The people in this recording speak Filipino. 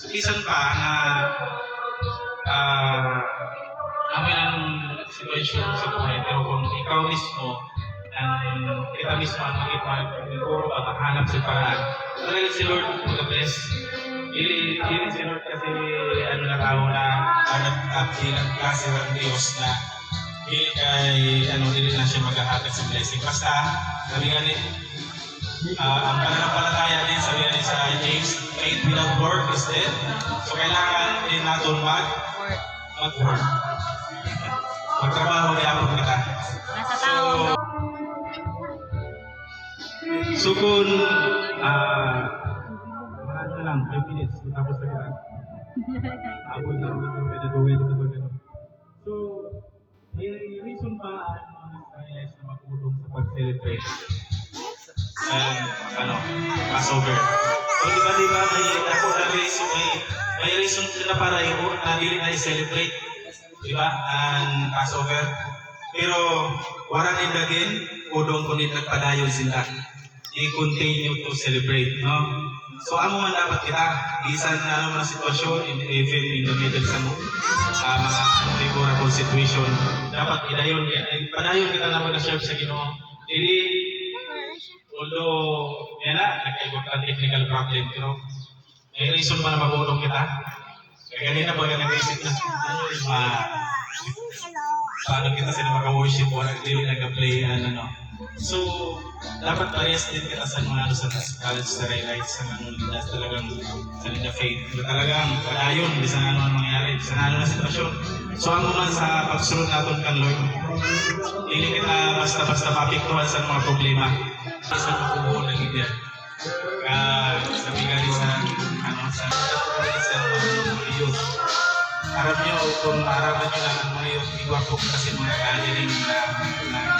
So, bisan pa na ah amin ang sitwasyon sa buhay, pero kung ikaw mismo ang kita mismo ang makipag siguro ka makahanap sa paraan. Talaga si Lord mag-bless. Ili, ili si Lord kasi ano na tao na hanap at ilang klase ng Diyos na ili kay ano dili na siya maghahatag sa blessing. Basta sabi nga ah, ang pananampalataya din sabi ni sa James, faith without work is dead. So kailangan din natin mag mag-work. Magtrabaho yapon kita. Nasa tao, no? So kung ah mahal na lang, 5 minutes, tapos na kita. Abot na naman sa mga gawin dito pag ano. So, may reason pa ang mga Israelites na magulong sa pag-celebrate sa ano, Passover. So, di ba, di ba, may ako na reason, may, may reason na para yung dili na i-celebrate. Di ba, ang Passover. Pero, wala nila din, udong kunin nagpadayon sila. I-continue to celebrate, no? So, amo man dapat kita, bisan na ano man sitwasyon, in, even in the middle sa uh, mga unfavorable situation, dapat idayon, padayon kita na serve sa Ginoo. Dili, although, yan na, nagkaibot ang technical problem, pero may reason pa na magulong kita. Kaya kanina ba ka nag-isip na, yung mga, paano kita sila maka-worship, wala hindi nag-play, ano, no. So, dapat parehas din kita sa mga ano sa college sa highlights sa na talagang sa nila faith. Na talagang padayon, bisan ano ang mangyari, bisan ano na sitwasyon. So, ang man sa pagsunod natin kan Lord, hindi kita basta-basta mapiktuhan sa mga problema. Isa makubuo ng India. Kaya sabi nga rin sa ano sa sa mga youth. Aram nyo, kung maaraman nyo lang ang mga youth, igwapo kasi mga gathering na na